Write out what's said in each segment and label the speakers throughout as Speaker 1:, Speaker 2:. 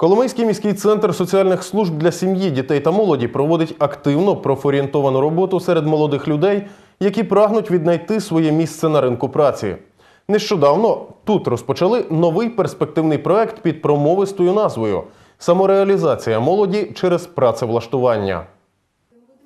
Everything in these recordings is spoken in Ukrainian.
Speaker 1: Коломийський міський центр соціальних служб для сім'ї, дітей та молоді проводить активно профорієнтовану роботу серед молодих людей, які прагнуть віднайти своє місце на ринку праці. Нещодавно тут розпочали новий перспективний проект під промовистою назвою Самореалізація молоді через працевлаштування.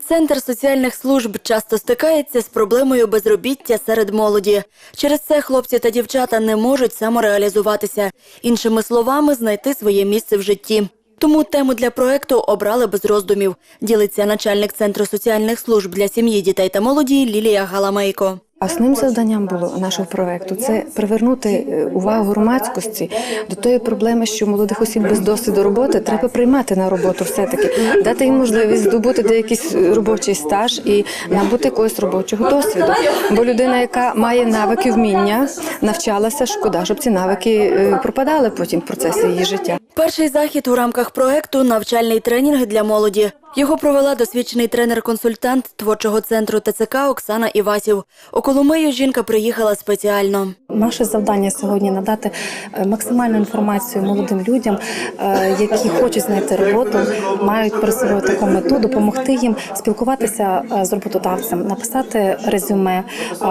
Speaker 2: Центр соціальних служб часто стикається з проблемою безробіття серед молоді. Через це хлопці та дівчата не можуть самореалізуватися, іншими словами, знайти своє місце в житті. Тому тему для проекту обрали без роздумів. Ділиться начальник центру соціальних служб для сім'ї, дітей та молоді Лілія Галамейко.
Speaker 3: Основним завданням було нашого проекту це привернути е, увагу громадськості до тої проблеми, що молодих осіб без досвіду роботи треба приймати на роботу, все таки дати їм можливість здобути деякийсь е, робочий стаж і набути якогось робочого досвіду. Бо людина, яка має навики, вміння, навчалася, шкода, щоб ці навики е, пропадали потім в процесі її життя.
Speaker 2: Перший захід у рамках проекту навчальний тренінг для молоді. Його провела досвідчений тренер-консультант творчого центру ТЦК Оксана Івасів. У Коломию жінка приїхала спеціально.
Speaker 4: Наше завдання сьогодні надати е, максимальну інформацію молодим людям, е, які хочуть знайти роботу, мають перед собою таку мету, допомогти їм спілкуватися е, з роботодавцем, написати резюме,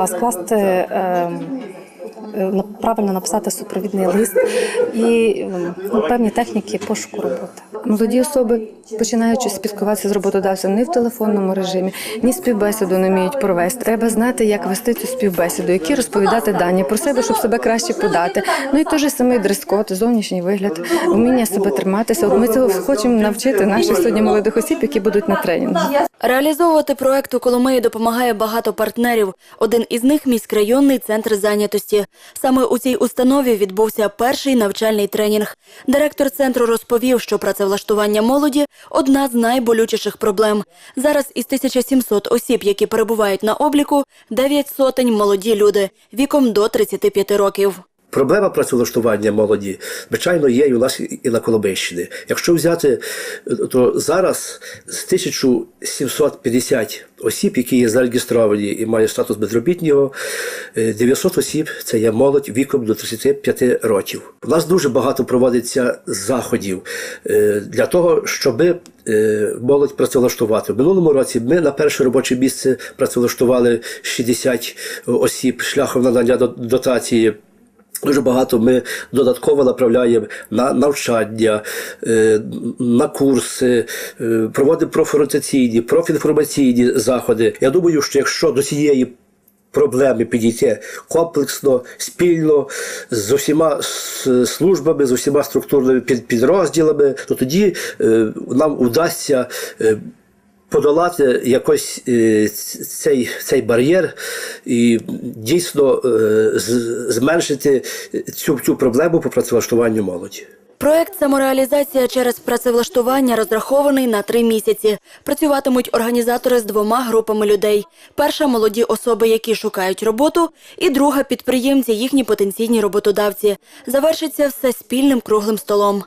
Speaker 4: скласти. Е, Правильно написати супровідний лист і ну, певні техніки пошуку роботи.
Speaker 3: Молоді особи, починаючи спілкуватися з роботодавцем не в телефонному режимі, ні співбесіду не вміють провести. Треба знати, як вести цю співбесіду, які розповідати дані про себе, щоб себе краще подати. Ну і же самий дрес-код, зовнішній вигляд, вміння себе триматися. От ми цього хочемо навчити наших сьогодні молодих осіб, які будуть на тренінгу.
Speaker 2: Реалізовувати проект у Коломиї допомагає багато партнерів. Один із них міськрайонний центр зайнятості. Саме у цій установі відбувся перший навчальний тренінг. Директор центру розповів, що працевлаштування молоді одна з найболючіших проблем. Зараз із 1700 осіб, які перебувають на обліку, 9 сотень молоді люди віком до 35 років.
Speaker 5: Проблема працевлаштування молоді, звичайно, є і у нас і на Коломийщині. Якщо взяти, то зараз з 1750 осіб, які є зареєстровані і мають статус безробітнього, е, 900 осіб це є молодь віком до 35 років. У нас дуже багато проводиться заходів е, для того, щоб молодь працевлаштувати. В минулому році ми на перше робоче місце працевлаштували 60 осіб шляхом надання до- дотації. Дуже багато ми додатково направляємо на навчання, е, на курси, е, проводимо профорієнтаційні, профінформаційні заходи. Я думаю, що якщо до цієї проблеми підійти комплексно, спільно з усіма службами, з усіма структурними під- підрозділами, то тоді е, нам вдасться. Подолати якось е, цей, цей бар'єр і дійсно е, зменшити цю, цю проблему по працевлаштуванню молоді.
Speaker 2: Проект самореалізація через працевлаштування розрахований на три місяці. Працюватимуть організатори з двома групами людей: перша молоді особи, які шукають роботу, і друга підприємці, їхні потенційні роботодавці. Завершиться все спільним круглим столом.